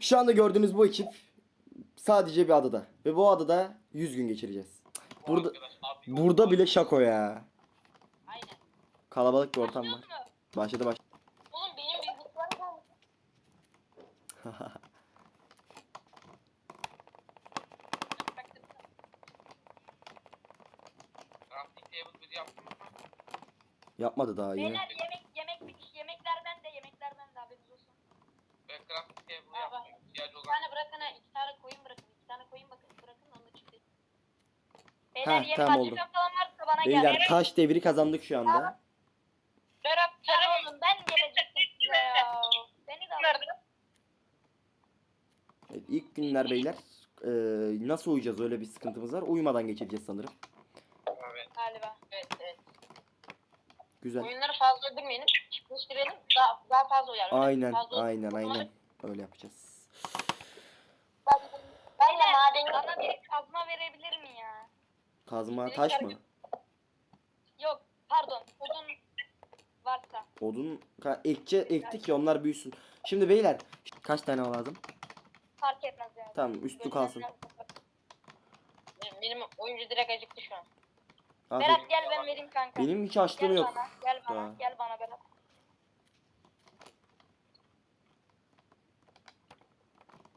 Şu anda gördüğünüz bu ekip sadece bir adada. Ve bu adada 100 gün geçireceğiz. Burada burada bile şako ya. Aynen. Kalabalık bir ortam var. Başladı baş. Oğlum benim yaptık. Yapmadı daha yeni. Beyler yemek yemek bitiş yemekler bende yemekler bende haberiniz olsun. Ben crafting table Aa, bak. yaptım. İhtiyacı Bir olan. tane bırakın ha iki tane koyun bırakın iki tane koyun bakın bırakın onu çıktı. Beyler yeni tamam oldu. falan varsa bana gel. Beyler taş devri kazandık şu anda. Berat tarım oğlum ben gelecektim size ya. Beni de alın. Evet, ilk günler beyler. Ee, nasıl uyuyacağız öyle bir sıkıntımız var. Uyumadan geçireceğiz sanırım. Evet. Galiba. Evet evet. Güzel. Oyunları fazla öldürmeyelim. Çiftleştirelim. Daha, daha fazla uyar. Öyle Aynen fazla aynen öldürmeyelim. aynen. Öyle yapacağız. Ben de maden bana bir kazma verebilir mi ya? Kazma taş mı? Yok pardon odun varsa. Odun ka- ekçe ektik ya onlar büyüsün. Şimdi beyler kaç tane lazım? Fark etmez yani. Tamam üstü kalsın. Benim, benim oyuncu direkt acıktı şu an. Aferin. Berat gel ben vereyim kanka. Benim hiç açlığım gel yok. Bana, gel bana, Daha. gel bana Berat.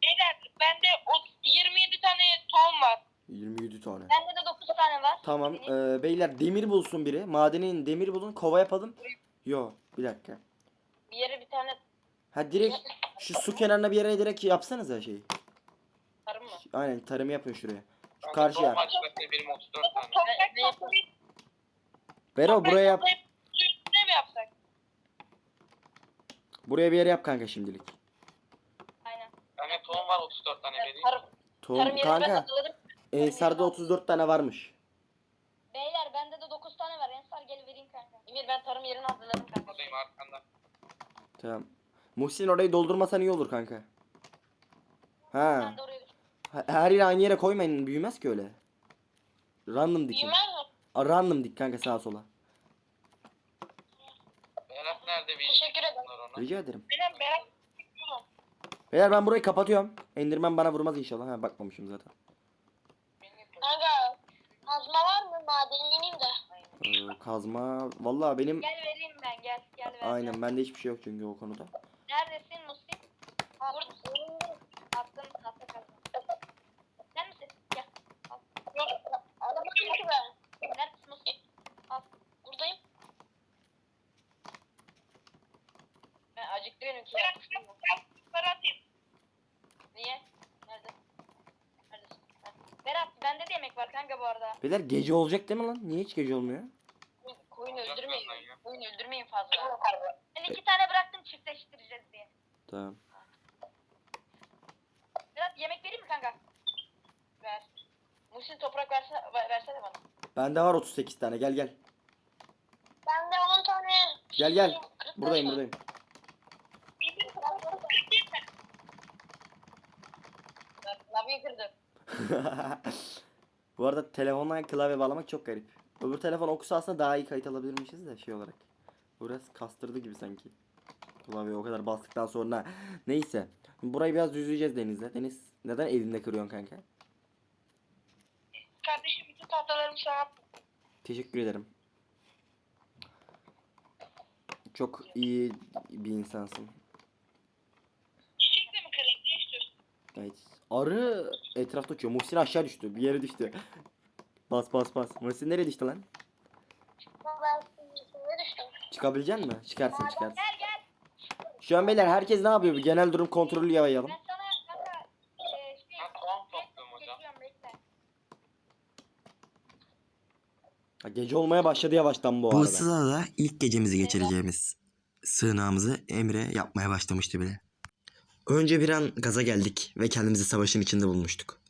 Beyler bende o 27 tane tohum var. 27 tane. Bende de 9 tane var. Tamam ee, beyler demir bulsun biri. Madenin demir bulun kova yapalım. Yo bir dakika. Bir yere bir tane Ha direkt şu su kenarına bir yere direkt yapsanıza şeyi. tarım mı? Aynen tarımı yapın şuraya. Şu karşıya. benim 34 tane. Toprak ne yapalım? toplayıp Bero buraya yap. toplayıp üstüne mi yapsak? Buraya bir yere yap kanka şimdilik. Aynen. Bende tohum var 34 tane vereyim. Tarım, Tohum tarım yerini ben kanka. Ensar'da 34 tane varmış. Beyler bende de 9 tane var. Ensar gel vereyim kanka. Emir ben tarım yerini hazırladım kanka. Buradayım arkanda. Tamam. Muhsin orayı doldurmasan iyi olur kanka. Ha. Sen de oraya Her yere aynı yere koymayın. Büyümez ki öyle. Random dikin. Büyümez mi? Aa, Random dik kanka sağa sola. Berat nerede bir Teşekkür ederim. Bunlar ona. Rica ederim. Benim ediyorum. Beyler ben burayı kapatıyorum. Enderman bana vurmaz inşallah. Ha bakmamışım zaten. Kanka kazma var mı? Maden ineyim de. Ee, kazma. Vallahi benim Gel vereyim ben gel. Gel ver. aynen bende hiçbir şey yok çünkü o konuda. Neredesin Musti? Buradasın. Attım tahta kazma. Sen misin? Gel. Al. Yok. Alamadım ki ben. Neredesin Musti? Al. Buradayım. Ben acıktı benimki. Berat yapmıştım gel. bu. Gel. Para atayım. Niye? Nerede? Neredesin? Ha. Berat bende de yemek var kanka bu arada. Beyler gece olacak değil mi lan? Niye hiç gece olmuyor? Koyun öldürmeyin. Koyun öldürmeyin fazla. Ben iki tane bıraktım çiftleştireceğiz diye. Tamam. Berat yemek vereyim mi kanka? Ver. Muhsin toprak verse, ver- versene bana. Bende var 38 tane. Gel gel. Bende 10 tane. Gel gel. Buradayım buradayım. Lavayı kırdım. Bu arada telefonla klavye bağlamak çok garip. Öbür telefon okusa aslında daha iyi kayıt alabilirmişiz de şey olarak. Bu Biraz kastırdı gibi sanki. Klavye o kadar bastıktan sonra. Neyse. Burayı biraz düzleyeceğiz Deniz'le. Deniz neden elinde kırıyorsun kanka? Kardeşim bütün tahtalarımı sana. Teşekkür ederim. Çok iyi bir insansın. Çiçek de mi kırayım? Ne istiyorsun? Evet. Arı etrafta uçuyor. Muhsin aşağı düştü. Bir yere düştü. Bas bas bas. Muhsin nereye düştü lan? Çıkabilecek mi? Çıkarsın çıkarsın. Gel gel. Şu an beyler herkes ne yapıyor? Bir genel durum kontrolü yapalım. Ben sana kanka e, şey, Ben tohum topluyorum hocam. geçiyorum bekle. Ha, Gece olmaya başladı yavaştan bu Bu arada. ıssız adada ilk gecemizi geçireceğimiz sığınağımızı Emre yapmaya başlamıştı bile. Önce bir an gaza geldik ve kendimizi savaşın içinde bulmuştuk.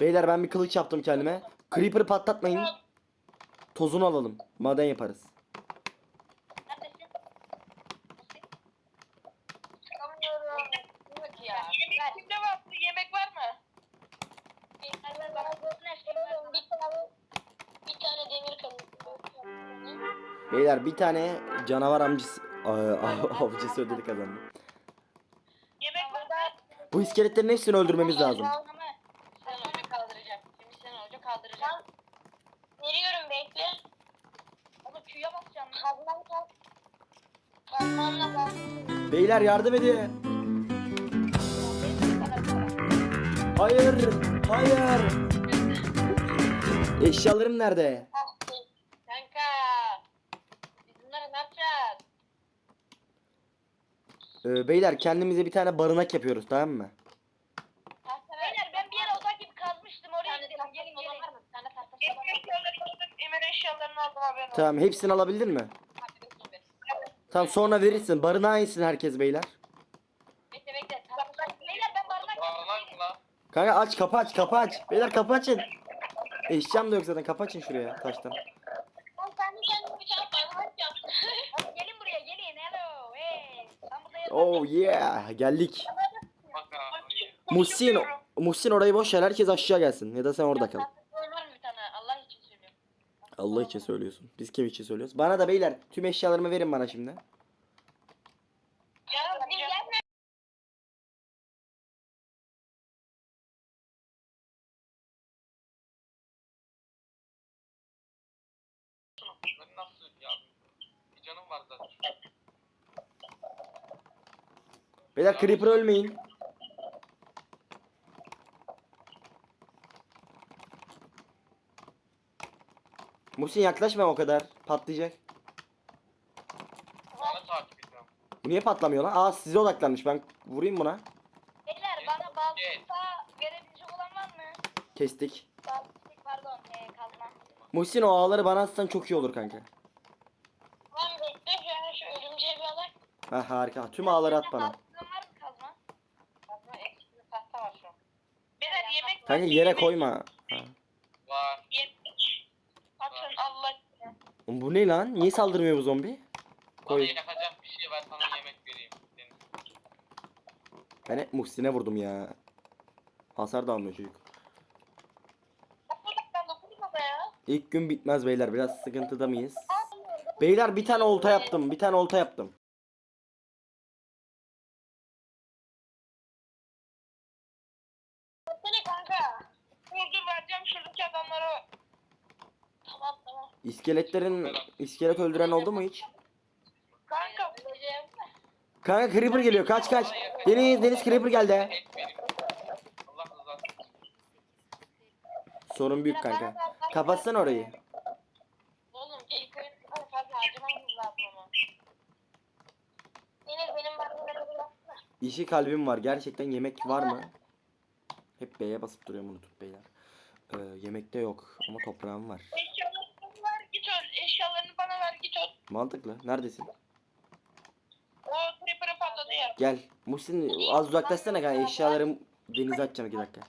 Beyler ben bir kılıç yaptım kendime. Creeper'ı patlatmayın. Tozunu alalım. Maden yaparız. Neredesin? Musti. Çıkamıyorum. Yok ya. Yemek Ver. kimde var? Yemek var mı? Ver, ver, bana göğsüne eşeğimi ver bana. Bir tane bir tane demir kalın. Beyler bir tane canavar amcası avcısı ödülü kazandı. Yemek var? Bu iskeletlerin hepsini öldürmemiz lazım. Sen hoca kaldıracak. Şimdi sen hoca kaldıracak. Veriyorum bekle. Ama Q'ya basacağım. lan. Kazmam kaz. Kazmamla bak. Beyler yardım edin. Hayır. Hayır. Eşyalarım nerede? Kanka. Biz bunları ne yapacağız? Ee, beyler kendimize bir tane barınak yapıyoruz tamam mı? Beyler ben bir yere odak gibi kazmıştım oraya gidelim. Gelin gelin. Eşyalarını aldım haberin olsun. Tamam hepsini alabildin mi? Tamam sonra verirsin. Barınağı insin herkes beyler. Bekle bekle. tahta- Beyler ben barınak Bağlanak mı lan? Kanka aç kapı aç kapı aç. Beyler kapı açın. Eşyam da yok zaten kapı açın şuraya taştan. Oğlum sen de kendine bir tane barınak yaptın. Oğlum gelin buraya gelin. Hello. Hey. Ben burada yatarım. Oh yeah geldik. Muhsin, Muhsin orayı boş ver herkes aşağı gelsin ya da sen orada kal. Allah için söylüyorsun. Biz kim için söylüyoruz? Bana da beyler tüm eşyalarımı verin bana şimdi. Ya benim gelme. Ben nasıl ya? Bir canım var zaten. Beyler Creeper ölmeyin. Muhsin yaklaşma o kadar. Patlayacak. Bana takip ediyorum. Bu niye patlamıyor lan? Aa size odaklanmış. Ben vurayım buna. Beyler bana balta verebilecek olan var mı? Kestik. Baltık pardon. Ee, kazma. Muhsin o ağları bana atsan çok iyi olur kanka. Lan bekle şu an şu örümceği bir alak. Ha harika. Tüm ağları at bana. Baltığın var mı kazma? Kazma eksik bir tahta var şu an. Beyler yemek Kanka yere koyma. Ha. Var. Atın Allah. Oğlum Bu ne lan? Niye saldırmıyor bu zombi? Bana Koy. yakacak bir şey ver sana yemek vereyim. Deniz. Ben hep Muhsin'e vurdum ya. Hasar da almıyor çocuk. Dokunduk ben dokundum baba ya. İlk gün bitmez beyler. Biraz sıkıntıda mıyız? Beyler bir tane olta yaptım. Bir tane olta yaptım. Seni kanka. Dur dur vereceğim şuradaki adamlara. Tamam tamam. İskeletlerin iskelet öldüren oldu mu hiç? Kanka. Kanka Creeper geliyor. Kaç kaç. Deniz Deniz Creeper geldi. Sorun büyük kanka. Kapatsana orayı. Oğlum ilk oyun kadar fazla harcamamız lazım ama. Deniz benim barınları bir baksana. İşi kalbim var. Gerçekten yemek var mı? Hep B'ye basıp duruyorum unutup beyler. Ee, yemekte yok ama toprağım var. Eşyalarını ver git öl. Eşyalarını bana ver git öl. Mantıklı. Neredesin? O creeper'ı patladı ya. Gel. Muhsin az uzaklaşsana kanka. Eşyalarım denize atacağım iki dakika.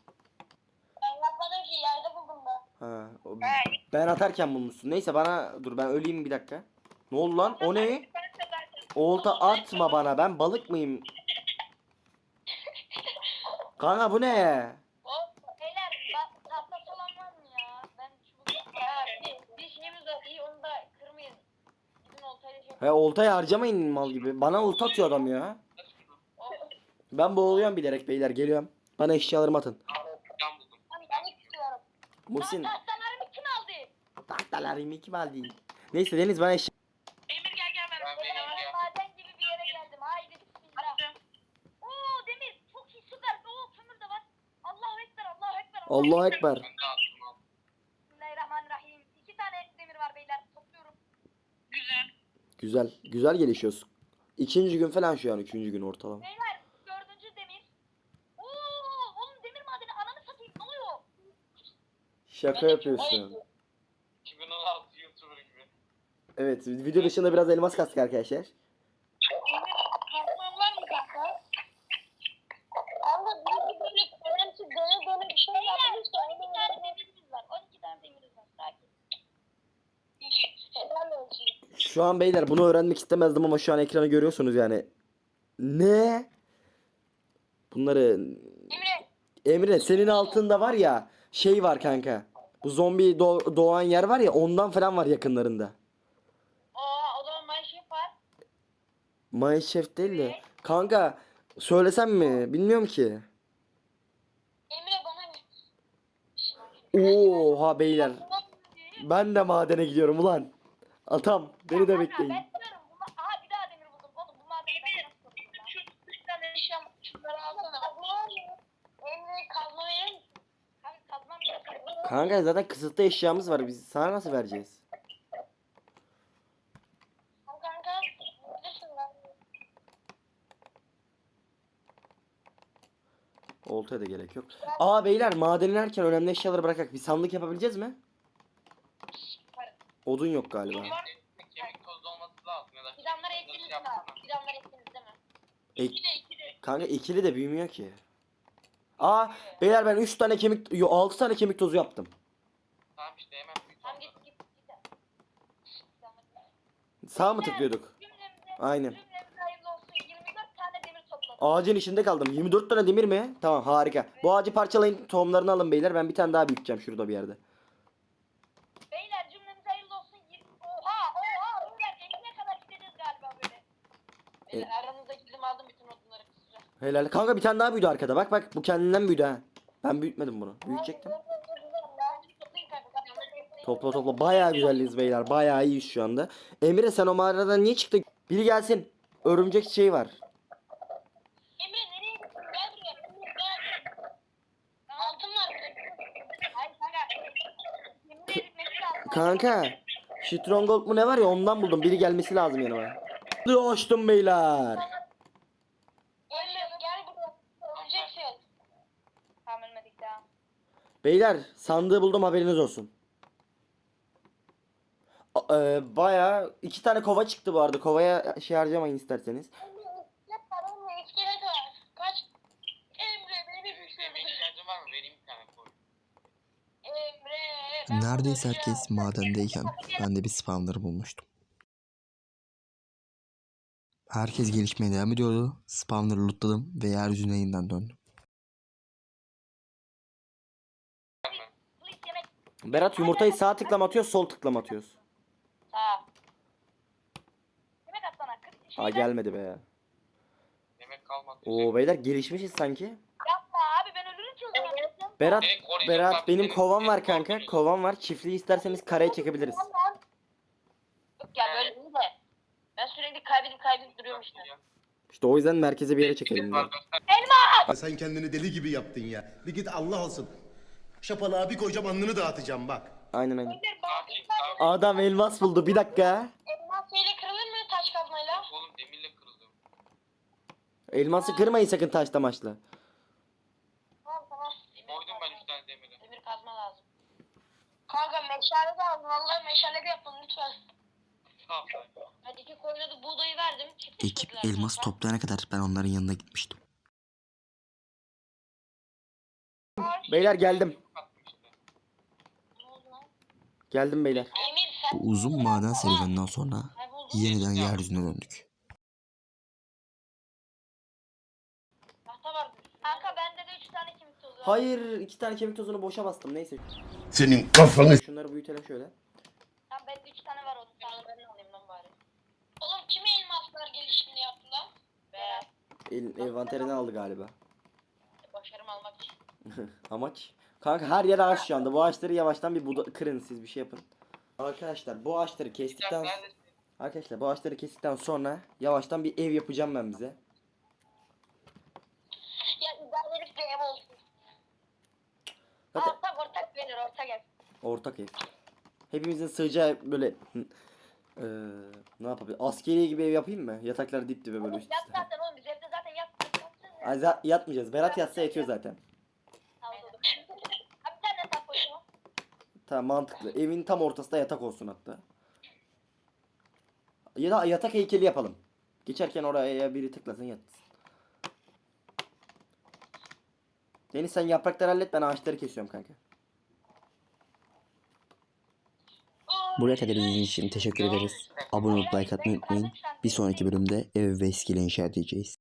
Ben yapmadım ki yerde buldum ben. Ha, o- ben atarken bulmuşsun. Neyse bana dur ben öleyim bir dakika. Ne oldu lan? O ne? Ben de zaten. Olta atma bana. Ben balık mıyım? Kanka bu ne? Beyler ba- tahtası olan var mı ya? Ben çubuk ya bir, bir şeyimiz var iyi onu da kırmayın. Gidin oltayla şey He oltayı harcamayın mal gibi. Bana olta atıyor adam ya. Ben boğuluyorum bilerek beyler geliyorum. Bana eşyalarımı atın. Buldum. Ben yemek istiyorum. Muhsin Tahtalarımı kim aldı? tahtalarımı kim aldı? Neyse Deniz bana eşya... Emir gel gel ben. Ben Beyler vereyim ben ya. maden gibi bir yere geldim. Haydi bismillah. Attım. Oo demir çok iyi süper. Oo kömür de var. Allahu ekber Allahu ekber. Allahu Ekber. Ben de attım al. Bismillahirrahmanirrahim. İki tane demir var beyler. Topluyorum. Güzel. Güzel. Güzel gelişiyoruz. İkinci gün falan şu an. Üçüncü gün ortalama. Beyler dördüncü demir. Oo oğlum demir madeni ananı satayım ne oluyor? Şaka yapıyorsun. 2016 YouTuber gibi. Evet video dışında biraz elmas kastık arkadaşlar. Emir kazman var mı kanka? Ama bir böyle önemsiz dene dene bir şey yapmış da Beyler 12 tane demirimiz var. 12 tane demirimiz var. Sakin. Helal olsun. Şu an beyler bunu öğrenmek istemezdim ama şu an ekranı görüyorsunuz yani. Ne? Bunları Emre. Emre senin altında var ya şey var kanka. Bu zombi doğ- doğan yer var ya ondan falan var yakınlarında. Oo o zaman ship var. Minecraft değil de. Kanka söylesem mi? Bilmiyorum ki. Emre bana bir. Oha beyler. Ben de madene gidiyorum ulan. Atam beni de bekleyin. Ben Aha bir daha demir buldum. Oğlum bu madeni ben nasıl buldum lan? Şu üç tane eşyam şunları alsana bak. Emre kazma verir misin? Kanka kazmam yok. Kanka zaten kısıtlı eşyamız var. Biz sana nasıl vereceğiz? Kanka. Neredesin lan? Oltaya da gerek yok. Aa beyler maden inerken önemli eşyaları bırakak. Bir sandık yapabileceğiz mi? Odun yok galiba. Kemik tozu olması lazım ya da Fidanları kemik tozu ettiniz mi? Fidanları ettiniz değil mi? Ek- İki de iki de. kanka ikili de büyümüyor ki. Aa beyler ben 3 tane kemik yo 6 tane kemik tozu yaptım. Tamam işte hemen büyük Tamam oldu. git git git. Fidanları- Sağ mı tıklıyorduk? Cümlemize, Aynen. cümlemize hayırlı olsun. 24 tane demir topladım. Ağacın içinde kaldım. 24 tane demir mi? Tamam harika. Bu ağacı parçalayın tohumlarını alın beyler. Ben bir tane daha büyüteceğim şurada bir yerde. Beyler cümlemize hayırlı olsun. Yir- Oha oha. Beyler evine kadar gideceğiz galiba böyle. Beyler aranızda gizlim aldım bütün odunları kısacağım. Helal. Kanka bir tane daha büyüdü arkada. Bak bak bu kendinden büyüdü ha. Ben büyütmedim bunu. Büyütecektim. Topla topla. Bayağı güzelliyiz beyler. Bayağı iyiyiz şu anda. Emre sen o mağaradan niye çıktın? Biri gelsin. Örümcek şey var. Emre nereye gittin? Gel buraya. Emre gel. Altın var. Hayır kanka. Demir eritmesi lazım. Kanka. Stronghold mu ne var ya ondan buldum. Biri gelmesi lazım yanıma. Açtım beyler. Emre gel buraya. Öleceksin. Tamam ölmedik daha. Beyler sandığı buldum haberiniz olsun. A- e, bayağı iki tane kova çıktı bu arada. Kovaya şey harcamayın isterseniz. Ben Neredeyse herkes madendeyken ben de bir spawner bulmuştum. Herkes gelişmeye devam ediyordu. Spawner'ı lootladım ve yeryüzüne yeniden döndüm. Berat yumurtayı sağ tıklama atıyoruz, sol tıklama atıyoruz. Sağ. Yemek atsana. Kır- Aa gelmedi be ya. Yemek kalmadı. Oo beyler gelişmişiz sanki. Yapma abi ben ölürüm ki o zaman. Berat, Beni koruyacak Berat abi, benim seni- kovam var kanka. koruyacak. Kovam var. Çiftliği isterseniz kareye çekebiliriz. Yok ya böyle değil de. Ben sürekli kaybedip kaybedip duruyorum işte. İşte o yüzden merkeze bir yere çekelim göster. Sen kendini deli gibi yaptın ya. Bir git Allah olsun. Şapalığa bir koyacağım alnını dağıtacağım bak. Aynen aynen. Adam elmas buldu. Bir dakika. Elmas şeyle kırılır mı taş kazmayla? Oğlum demirle kırıldı. Elması kırmayın sakın taşla maçla. Tamam tamam. Koydum ben üç tane demiri. Demir kazma lazım. Kanka meşale de aldım. Vallahi meşale de yapın lütfen. Hadi iki koyuna da buğdayı verdim. Ekip elmas kanka. toplayana kadar ben onların yanına gitmiştim. Beyler geldim. Kattım işte. Ne oldu lan? Geldim beyler. Emir sen Bu uzun maden serüveninden sonra Kayboldu. yeniden yeryüzüne döndük. Tahta var. Kanka bende de üç tane kemik tozu var. Hayır iki tane kemik tozunu boşa bastım. Neyse. Senin kafanı Şunları büyütelim şöyle. Tamam bende üç tane var onu. Tamam ben de alayım lan bari. Oğlum kime elmaslar gelişimini yaptı lan? Be. El, envanterini aldı galiba. Başarımı almak için. Amaç. Kanka her yer ağaç şu anda. Bu ağaçları yavaştan bir buda- kırın siz bir şey yapın. Arkadaşlar bu ağaçları kestikten? Arkadaşlar bu ağaçları kestikten sonra yavaştan bir ev yapacağım ben bize. Ya idarelik bir ev olsun. Zaten Ortak ortak verir ortak ev. ortak ev. Hepimizin sığacağı böyle eee ne yapabilir? Askeri gibi ev yapayım mı? Yataklar dip dibe böyle üst üste. zaten oğlum biz evde zaten yattık. yatsın ya. Ay, za- yatmayacağız. Berat yatsa yatıyor zaten. Abi. Tamam mantıklı. Evin tam ortasında yatak olsun hatta. Ya da yatak heykeli yapalım. Geçerken oraya biri tıklasın yatsın. Deniz sen yaprakları hallet ben ağaçları kesiyorum kanka. Buraya kadar izlediğiniz için teşekkür ederiz. Abone olup like atmayı unutmayın. Bir sonraki bölümde ev ve iskele inşa edeceğiz.